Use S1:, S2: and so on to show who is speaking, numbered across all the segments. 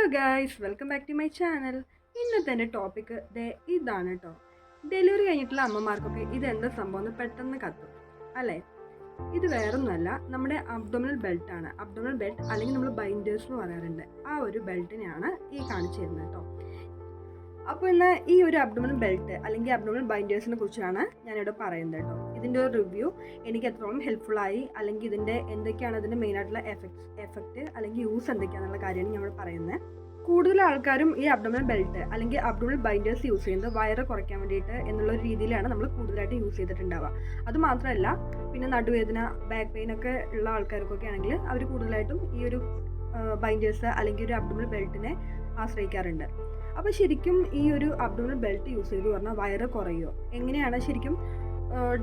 S1: Hello guys welcome back to my channel ഇന്നത്തെ എന്റെ topic ദേ ഇതാണ് കേട്ടോ ഡെലിവറി കഴിഞ്ഞിട്ടുള്ള അമ്മമാർക്കൊക്കെ ഇതെന്താ സംഭവം എന്ന് പെട്ടെന്ന് കത്തും. അല്ലേ? ഇത് വേറൊന്നുമല്ല. നമ്മുടെ അബ്ഡോമിനൽ ബെൽറ്റ് ആണ്. അബ്ഡോമിനൽ ബെൽറ്റ് അല്ലെങ്കിൽ നമ്മൾ ബൈൻഡേഴ്സ് എന്ന് പറയാറുണ്ട്. ആ ഒരു ബെൽറ്റിനെയാണ് ഈ കാണിച്ചു തരുന്നത് കേട്ടോ അപ്പോൾ ഇന്ന് ഈ ഒരു അബ്ഡോമിനൽ ബെൽറ്റ് അല്ലെങ്കിൽ അബ്ഡോമിനൽ ബൈൻഡേഴ്സിനെ കുറിച്ചാണ് ഞാനിവിടെ പറയുന്നത് കേട്ടോ ഇതിന്റെ ഒരു റിവ്യൂ എനിക്ക് എത്രത്തോളം ഹെൽപ്ഫുള്ളായി അല്ലെങ്കിൽ ഇതിന്റെ എന്തൊക്കെയാണ് ഇതിന്റെ മെയിനായിട്ടുള്ള എഫക്ട്സ് എഫക്റ്റ് അല്ലെങ്കിൽ യൂസ് എന്തൊക്കെയാണെന്നുള്ള കാര്യമാണ് ഞങ്ങൾ പറയുന്നത് കൂടുതൽ ആൾക്കാരും ഈ അബ്ഡോമിനൽ ബെൽറ്റ് അല്ലെങ്കിൽ അബ്ഡോമിനൽ ബൈൻഡേഴ്സ് യൂസ് ചെയ്യുന്നത് വയറ് കുറയ്ക്കാൻ വേണ്ടിയിട്ട് എന്നുള്ള രീതിയിലാണ് നമ്മൾ കൂടുതലായിട്ട് യൂസ് ചെയ്തിട്ടുണ്ടാവുക. അത് മാത്രമല്ല പിന്നെ നടുവേദന ബാക്ക് പെയിൻ ഒക്കെ ഉള്ള ആൾക്കാർക്കൊക്കെ ആണെങ്കിൽ അവർ കൂടുതലായിട്ടും ഈ ഒരു ബൈൻഡേഴ്സ് അല്ലെങ്കിൽ ഒരു അബ്ഡോമിനൽ ബെൽറ്റിനെ ആശ്രയിക്കാറുണ്ട്. അപ്പോൾ ശരിക്കും ഈ ഒരു അബ്ഡോമിനൽ ബെൽറ്റ് യൂസ് ചെയ്ത് പറഞ്ഞാൽ വയറ് കുറയുമോ? എങ്ങനെയാണ് ശരിക്കും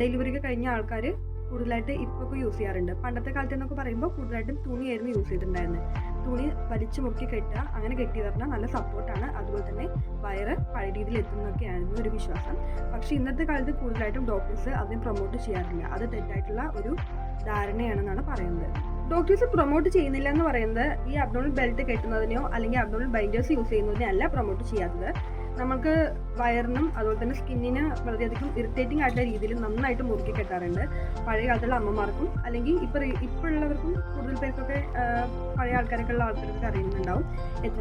S1: ഡെലിവറി ഒക്കെ കഴിഞ്ഞ ആൾക്കാർ കൂടുതലായിട്ട് ഇപ്പോൾ യൂസ് ചെയ്യാറുണ്ട്. പണ്ടത്തെ കാലത്ത് എന്നൊക്കെ പറയുമ്പോൾ കൂടുതലായിട്ടും തുണിയായിരുന്നു യൂസ് ചെയ്തിട്ടുണ്ടായിരുന്നത് തുണി വലിച്ചു മുറുക്കി കെട്ടുക അങ്ങനെ കെട്ടി പറഞ്ഞാൽ നല്ല സപ്പോർട്ടാണ് അതുപോലെ തന്നെ വയറ് പഴയ രീതിയിൽ എത്തുന്നൊക്കെയായിരുന്നു ഒരു വിശ്വാസം. പക്ഷേ ഇന്നത്തെ കാലത്ത് കൂടുതലായിട്ടും ഡോക്ടേഴ്സ് അതിനെ പ്രൊമോട്ട് ചെയ്യാറില്ല. അത് തെറ്റായിട്ടുള്ള ഒരു ധാരണയാണെന്നാണ് പറയുന്നത്. ഡോക്ടേഴ്സ് പ്രൊമോട്ട് ചെയ്യുന്നില്ല എന്ന് പറയുന്നത് ഈ അബ്ഡോണൽ ബെൽറ്റ് കെട്ടുന്നതിനോ അല്ലെങ്കിൽ അബ്ഡോണൽ ബൈൻഡേഴ്സ് യൂസ് ചെയ്യുന്നതിനോ അല്ല പ്രൊമോട്ട് ചെയ്യാത്തത്. നമുക്ക് വയറിനും അതുപോലെ തന്നെ സ്കിന്നിന് വളരെയധികം ഇറിറ്റേറ്റിംഗ് ആയിട്ടുള്ള രീതിയിൽ നന്നായിട്ട് മുറുക്കി കെട്ടാറുണ്ട്. പഴയ കാലത്തുള്ള അമ്മമാർക്കും അല്ലെങ്കിൽ ഇപ്പോൾ ഇപ്പോഴുള്ളവർക്കും കൂടുതൽ പേർക്കൊക്കെ പഴയ ആൾക്കാരൊക്കെ ഉള്ള ആൾക്കാർക്ക് അറിയുന്നുണ്ടാവും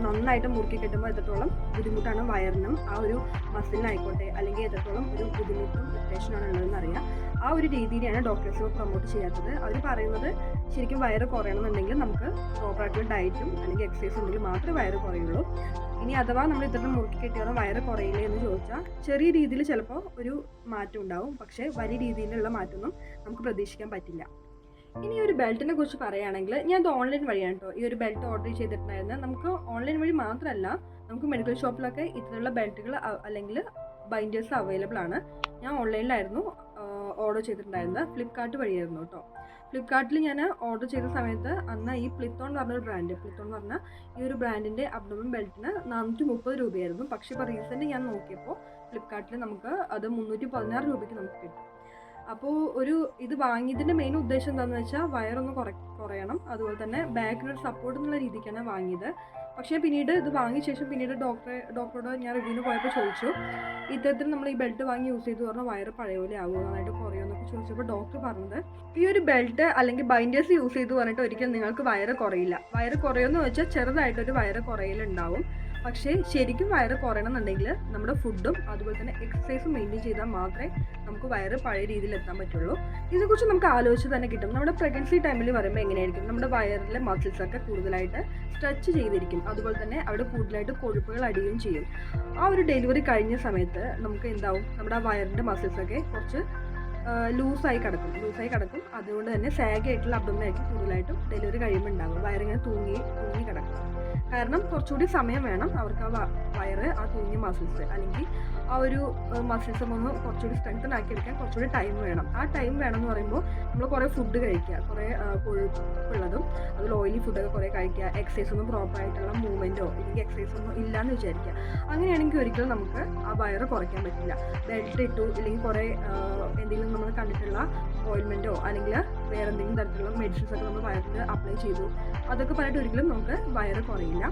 S1: നന്നായിട്ട് മുറുക്കി കെട്ടുമ്പോൾ എത്രത്തോളം ബുദ്ധിമുട്ടാണ് വയറിനും ആ ഒരു മസിലിനായിക്കോട്ടെ അല്ലെങ്കിൽ എത്രത്തോളം ഒരു ബുദ്ധിമുട്ടും ഇറിറ്റേഷനാണ് ഉള്ളതെന്ന് അറിയാം. ആ ഒരു രീതിയിലാണ് ഡോക്ടേഴ്സ് പ്രൊമോട്ട് ചെയ്യാത്തത്. അവർ പറയുന്നത് ശരിക്കും വയറ് കുറയണമെന്നുണ്ടെങ്കിൽ നമുക്ക് പ്രോപ്പറായിട്ടുള്ള ഡയറ്റും അല്ലെങ്കിൽ എക്സസൈസ് ഉണ്ടെങ്കിൽ മാത്രമേ വയറ് കുറയുള്ളൂ. ഇനി അഥവാ നമ്മൾ ഇത്രയും മുറുക്കി കെട്ടിയാൽ വയറ് കുറയില്ലേ എന്ന് ചോദിച്ചാൽ ചെറിയ രീതിയിൽ ചിലപ്പോൾ ഒരു മാറ്റം ഉണ്ടാവും. പക്ഷേ വലിയ രീതിയിലുള്ള മാറ്റമൊന്നും നമുക്ക് പ്രതീക്ഷിക്കാൻ പറ്റില്ല. ഇനി ഈ ഒരു ബെൽറ്റിനെ കുറിച്ച് പറയുകയാണെങ്കിൽ ഞാൻ ഇത് ഓൺലൈൻ വഴിയാണ് കേട്ടോ. ഈ ഒരു ബെൽറ്റ് ഓർഡർ ചെയ്തിട്ടുണ്ടായിരുന്നത്. നമുക്ക് ഓൺലൈൻ വഴി മാത്രമല്ല നമുക്ക് മെഡിക്കൽ ഷോപ്പിലൊക്കെ ഇത്തരമുള്ള ബെൽറ്റുകൾ അല്ലെങ്കിൽ ബൈൻഡേഴ്സ് അവൈലബിൾ ആണ്. ഞാൻ ഓൺലൈനിലായിരുന്നു ഓർഡർ ചെയ്തിട്ടുണ്ടായിരുന്നത് ഫ്ലിപ്കാർട്ട് വഴിയായിരുന്നു കേട്ടോ. ഫ്ലിപ്കാർട്ടിൽ ഞാൻ ഓർഡർ ചെയ്ത സമയത്ത് അന്ന് ഈ പ്ലിത്തോൺ എന്ന് പറഞ്ഞൊരു ബ്രാൻഡ് പ്ലിത്തോൺ എന്ന് പറഞ്ഞാൽ ഈ ഒരു ബ്രാൻഡിന്റെ അബ്ഡോമൻ ബെൽറ്റിന് നാനൂറ്റി മുപ്പത് രൂപയായിരുന്നു. പക്ഷേ ഇപ്പോൾ റീസെന്റ് ഞാൻ നോക്കിയപ്പോൾ ഫ്ലിപ്കാർട്ടിൽ നമുക്ക് അത് മുന്നൂറ്റി പതിനാറ് രൂപയ്ക്ക് നമുക്ക് കിട്ടും. അപ്പോൾ ഒരു ഇത് വാങ്ങിയതിന്റെ മെയിൻ ഉദ്ദേശം എന്താണെന്ന് വെച്ചാൽ വയറൊന്ന് കുറ കുറയണം. അതുപോലെ തന്നെ ബാക്കിനൊരു സപ്പോർട്ട് എന്നുള്ള രീതിക്കാണ് വാങ്ങിയത്. പക്ഷേ പിന്നീട് ഇത് വാങ്ങിയ ശേഷം പിന്നീട് ഡോക്ടറെ ഡോക്ടറോട് ഞാൻ റിവ്യൂവിന് പോയപ്പോൾ ചോദിച്ചു ഇത്തരത്തിൽ നമ്മൾ ഈ ബെൽറ്റ് വാങ്ങി യൂസ് ചെയ്തു പറഞ്ഞാൽ വയറ് പഴയ പോലെ ആകുമോ നന്നായിട്ട് കുറയുമോ എന്നൊക്കെ ചോദിച്ചപ്പോൾ ഡോക്ടർ പറഞ്ഞത് ഈ ഒരു ബെൽറ്റ് അല്ലെങ്കിൽ ബൈൻഡേഴ്സ് യൂസ് ചെയ്ത് പറഞ്ഞിട്ട് ഒരിക്കലും നിങ്ങൾക്ക് വയറ് കുറയില്ല. വയറ് കുറയുമെന്ന് വെച്ചാൽ ചെറുതായിട്ടൊരു വയറ് കുറയലുണ്ടാവും. പക്ഷേ ശരിക്കും വയറ് കുറയണമെന്നുണ്ടെങ്കിൽ നമ്മുടെ ഫുഡും അതുപോലെ തന്നെ എക്സസൈസും മെയിന്റെയിൻ ചെയ്താൽ മാത്രമേ നമുക്ക് വയറ് പഴയ രീതിയിൽ എത്താൻ പറ്റുള്ളൂ. ഇതിനെക്കുറിച്ച് നമുക്ക് ആലോചിച്ച് തന്നെ കിട്ടും. നമ്മുടെ പ്രഗ്നൻസി ടൈമിൽ പറയുമ്പോൾ എങ്ങനെയായിരിക്കും? നമ്മുടെ വയറിലെ മസിൽസൊക്കെ കൂടുതലായിട്ട് സ്ട്രെച്ച് ചെയ്തിരിക്കും. അതുപോലെ തന്നെ അവിടെ കൂടുതലായിട്ട് കൊഴുപ്പുകൾ അടിയുകയും ചെയ്യും. ആ ഒരു ഡെലിവറി കഴിഞ്ഞ സമയത്ത് നമുക്ക് എന്താവും? നമ്മുടെ വയറിന്റെ മസിൽസൊക്കെ കുറച്ച് ലൂസായി കിടക്കും. ലൂസായി കിടക്കും. അതുകൊണ്ട് തന്നെ സാഗ് ആയിട്ടുള്ള അബ്ഡോമിനായിരിക്കും കൂടുതലായിട്ടും ഡെലിവറി കഴിയുമ്പോൾ ഉണ്ടാകും വയറിങ്ങനെ തൂങ്ങി തൂങ്ങി കിടക്കും. കാരണം കുറച്ചുകൂടി സമയം വേണം അവർക്ക് ആ വയറ് ആ തൂങ്ങിയ മസിൽസ് അല്ലെങ്കിൽ ആ ഒരു മസിൽസ് ഒന്ന് കുറച്ചുകൂടി സ്ട്രെങ്തൻ ആക്കി എടുക്കാൻ കുറച്ചുകൂടി ടൈം വേണം. ആ ടൈം വേണം എന്ന് പറയുമ്പോൾ നമ്മൾ കുറേ ഫുഡ് കഴിക്കുക. കുറേ കൊഴുപ്പുള്ളതും അതിൽ ഓയിലി ഫുഡൊക്കെ കുറേ കഴിക്കുക. എക്സസൈസ് ഒന്നും പ്രോപ്പർ ആയിട്ടുള്ള മൂവ്മെന്റോ ഇല്ലെങ്കിൽ എക്സസൈസ് ഒന്നും ഇല്ലയെന്ന് വിചാരിക്കുക. അങ്ങനെയാണെങ്കിൽ ഒരിക്കലും നമുക്ക് ആ വയറ് കുറയ്ക്കാൻ പറ്റില്ല. ബെൽറ്റ് ഇട്ടു ഇല്ലെങ്കിൽ കുറേ എന്തെങ്കിലും നമ്മൾ കണ്ടിട്ടുള്ള ഓയിൽമെന്റോ അല്ലെങ്കിൽ വേറെ എന്തെങ്കിലും തരത്തിലുള്ള മെഡിസിൻസ് ഒക്കെ നമ്മൾ വയറിൽ അപ്ലൈ ചെയ്തു. അതൊക്കെ പറഞ്ഞിട്ട് ഒരിക്കലും നമുക്ക് വയറ് കുറയില്ല.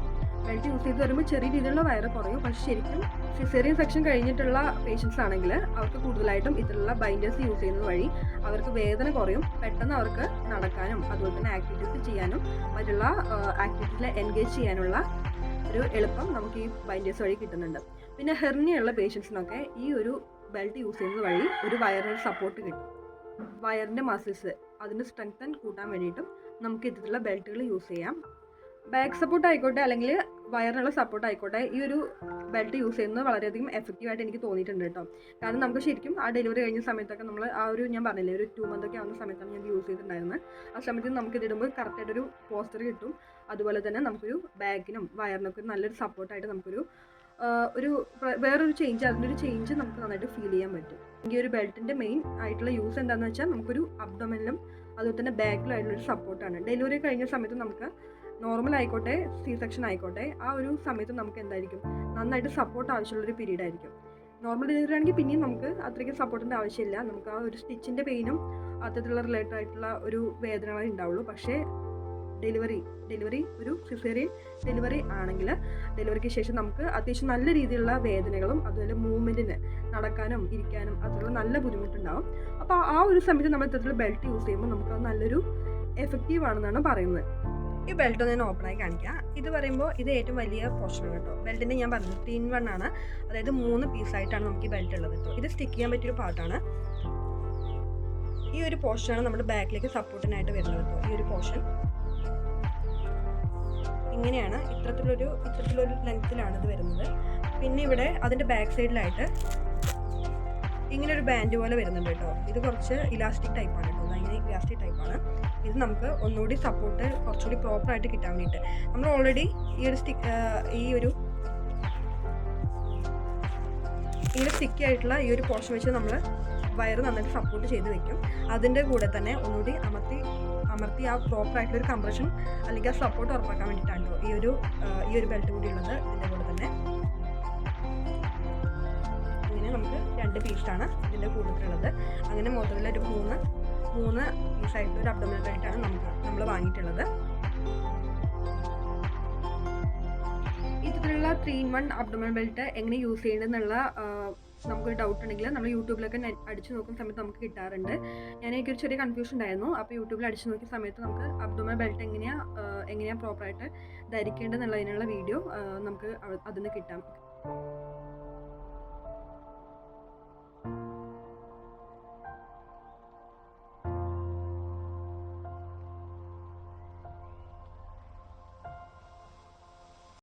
S1: ബെൽറ്റ് യൂസ് ചെയ്ത് വരുമ്പോൾ ചെറിയ രീതിയിലുള്ള വയറ് കുറയും. പക്ഷെ ശരിക്കും സിസേറിയൻ സെക്ഷൻ കഴിഞ്ഞിട്ടുള്ള പേഷ്യൻസ് ആണെങ്കിൽ അവർക്ക് കൂടുതലായിട്ടും ഇതിലുള്ള ബൈൻഡേഴ്സ് യൂസ് ചെയ്യുന്നത് വഴി അവർക്ക് വേദന കുറയും. പെട്ടെന്ന് അവർക്ക് നടക്കാനും അതുപോലെ തന്നെ ആക്ടിവിറ്റീസ് ചെയ്യാനും മറ്റുള്ള ആക്ടിവിറ്റീസിൽ എൻഗേജ് ചെയ്യാനുള്ള ഒരു എളുപ്പം നമുക്ക് ഈ ബൈൻഡേഴ്സ് വഴി കിട്ടുന്നുണ്ട്. പിന്നെ ഹെർണിയുള്ള പേഷ്യൻസിനൊക്കെ ഈ ഒരു ബെൽറ്റ് യൂസ് ചെയ്യുന്നത് വഴി ഒരു വയറിന് സപ്പോർട്ട് കിട്ടും. വയറിന്റെ മസിൽസ് അതിന്റെ സ്ട്രെങ്തൻ കൂട്ടാൻ വേണ്ടിയിട്ടും നമുക്ക് ഇത്തരത്തിലുള്ള ബെൽറ്റുകൾ യൂസ് ചെയ്യാം. ബാക്ക് സപ്പോർട്ട് ആയിക്കോട്ടെ അല്ലെങ്കിൽ വയറിനുള്ള സപ്പോർട്ട് ആയിക്കോട്ടെ. ഈ ഒരു ബെൽറ്റ് യൂസ് ചെയ്യുന്നത് വളരെയധികം എഫക്റ്റീവായിട്ട് എനിക്ക് തോന്നിയിട്ടുണ്ട് കേട്ടോ. കാരണം നമുക്ക് ശരിക്കും ആ ഡെലിവറി കഴിഞ്ഞ സമയത്തൊക്കെ നമ്മൾ ആ ഒരു ഞാൻ പറഞ്ഞില്ലേ ഒരു ടു മന്ത് ഒക്കെ ആവുന്ന സമയത്താണ് ഞാൻ യൂസ് ചെയ്തിട്ടുണ്ടായിരുന്നത്. ആ സമയത്ത് നമുക്ക് ഇതിടുമ്പോൾ കറക്റ്റായിട്ടൊരു പോസ്റ്റർ കിട്ടും. അതുപോലെ തന്നെ നമുക്കൊരു ബാഗിനും വയറിനൊക്കെ നല്ലൊരു സപ്പോർട്ടായിട്ട് നമുക്കൊരു ഒരു വേറൊരു ചേഞ്ച് അതിന്റെ ഒരു ചേഞ്ച് നമുക്ക് നന്നായിട്ട് ഫീൽ ചെയ്യാൻ പറ്റും. ഈ ഒരു ബെൽറ്റിന്റെ മെയിൻ ആയിട്ടുള്ള യൂസ് എന്താണെന്ന് വെച്ചാൽ നമുക്കൊരു അബ്ഡോമനിലും അതുപോലെ തന്നെ ബാക്കിലും ആയിട്ടുള്ള ഒരു സപ്പോർട്ടാണ് ഡെലിവറി കഴിഞ്ഞ സമയത്ത് നമുക്ക് നോർമൽ ആയിക്കോട്ടെ സി സെക്ഷൻ ആയിക്കോട്ടെ ആ ഒരു സമയത്ത് നമുക്ക് എന്തായിരിക്കും? നന്നായിട്ട് സപ്പോർട്ട് ആവശ്യമുള്ള ഒരു പീരീഡ് ആയിരിക്കും. നോർമൽ ഡെലിവറി ആണെങ്കിൽ പിന്നെയും നമുക്ക് അത്രയ്ക്ക് സപ്പോർട്ടിന്റെ ആവശ്യമില്ല. നമുക്ക് ആ ഒരു സ്റ്റിച്ചിന്റെ പെയിനും അത്തരത്തിലുള്ള റിലേറ്റഡ് ആയിട്ടുള്ള ഒരു വേദനകളെ ഉണ്ടാവുള്ളൂ. പക്ഷേ ഡെലിവറി ഡെലിവറി ഒരു സിസേറിയൻ ഡെലിവറി ആണെങ്കിൽ ഡെലിവറിക്ക് ശേഷം നമുക്ക് അത്യാവശ്യം നല്ല രീതിയിലുള്ള വേദനകളും അതുപോലെ മൂവ്മെന്റിന് നടക്കാനും ഇരിക്കാനും അതിലുള്ള നല്ല ബുദ്ധിമുട്ടുണ്ടാവും. അപ്പോൾ ആ ഒരു സമയത്ത് നമ്മൾ ഇത്തരത്തിലുള്ള ബെൽറ്റ് യൂസ് ചെയ്യുമ്പോൾ നമുക്ക് നല്ലൊരു എഫക്റ്റീവ് ആണെന്നാണ് പറയുന്നത്. ഈ ബെൽറ്റ് ഞാൻ ഓപ്പൺ ആയി കാണിക്കാം. ഇത് പറയുമ്പോൾ ഇത് ഏറ്റവും വലിയ പോർഷനാണ് കേട്ടോ. ബെൽറ്റിന്റെ ഞാൻ പറഞ്ഞു ടീൻ വൺ ആണ്. അതായത് മൂന്ന് പീസായിട്ടാണ് നമുക്ക് ഈ ബെൽറ്റ് ഉള്ളത് കേട്ടോ. ഇത് സ്റ്റിക്ക് ചെയ്യാൻ പറ്റിയൊരു പാർട്ടാണ് ഈ ഒരു പോർഷനാണ് നമ്മുടെ ബാക്കിലേക്ക് സപ്പോർട്ടിനായിട്ട് വരുന്നത് കേട്ടോ. ഈ ഒരു പോർഷൻ ഇങ്ങനെയാണ് ഇത്തരത്തിലൊരു ഇത്തരത്തിലൊരു ലെങ്ത്തിലാണ് ഇത് വരുന്നത്. പിന്നെ ഇവിടെ അതിന്റെ ബാക്ക് സൈഡിലായിട്ട് ഇങ്ങനെ ഒരു ബാൻഡ് പോലെ വരുന്നുണ്ട് കേട്ടോ. ഇത് കുറച്ച് ഇലാസ്റ്റിക് ടൈപ്പാണ് കേട്ടോ. ഭയങ്കര ഇലാസ്റ്റിക് ടൈപ്പാണ് ഇത് നമുക്ക് ഒന്നുകൂടി സപ്പോർട്ട് കുറച്ചുകൂടി പ്രോപ്പറായിട്ട് കിട്ടാൻ വേണ്ടിയിട്ട്. നമ്മൾ ഓൾറെഡി ഈ ഒരു സ്റ്റിക്ക് ഈ ഒരു ഇങ്ങനെ സ്റ്റിക്കി ആയിട്ടുള്ള ഈ ഒരു പോർഷൻ വെച്ച് നമ്മൾ വയർ നന്നായിട്ട് സപ്പോർട്ട് ചെയ്ത് വെക്കും. അതിന്റെ കൂടെ തന്നെ ഒന്നുകൂടി അമർത്തി അമർത്തി ആ പ്രോപ്പർ ഒരു കംപ്രഷൻ അല്ലെങ്കിൽ ആ സപ്പോർട്ട് ഉറപ്പാക്കാൻ വേണ്ടിയിട്ടാണ് ഈ ഒരു ഈ ഒരു ബെൽറ്റ് കൂടി ഉള്ളത്. ഇതിന്റെ കൂടെ തന്നെ. ഇങ്ങനെ നമുക്ക് രണ്ട് പീസാണ് ഇതിന്റെ കൂടുതലുള്ളത്. അങ്ങനെ മൊത്തത്തിൽ ഒരു മൂന്ന് മൂന്ന് പീസായിട്ട് ഒരു അബ്ഡമിനൽ ബെൽറ്റാണ് നമുക്ക് നമ്മൾ വാങ്ങിയിട്ടുള്ളത്. ഇത്തരത്തിലുള്ള three in one abdominal belt എങ്ങനെ യൂസ് ചെയ്യേണ്ടതെന്നുള്ള നമുക്കൊരു ഡൗട്ട് ഉണ്ടെങ്കിൽ നമ്മൾ യൂട്യൂബിലൊക്കെ അടിച്ചു നോക്കുന്ന സമയത്ത് നമുക്ക് കിട്ടാറുണ്ട്. ഞാൻ എനിക്കൊരു ചെറിയ കൺഫ്യൂഷൻ ഉണ്ടായിരുന്നു. അപ്പോൾ യൂട്യൂബിൽ അടിച്ചു നോക്കിയ സമയത്ത് നമുക്ക് അബ്ഡോമൽ ബെൽറ്റ് എങ്ങനെയാണ് എങ്ങനെയാണ് പ്രോപ്പറായിട്ട് ധരിക്കേണ്ടതെന്നുള്ളതിനുള്ള വീഡിയോ നമുക്ക് അതിൽ നിന്ന് കിട്ടാം.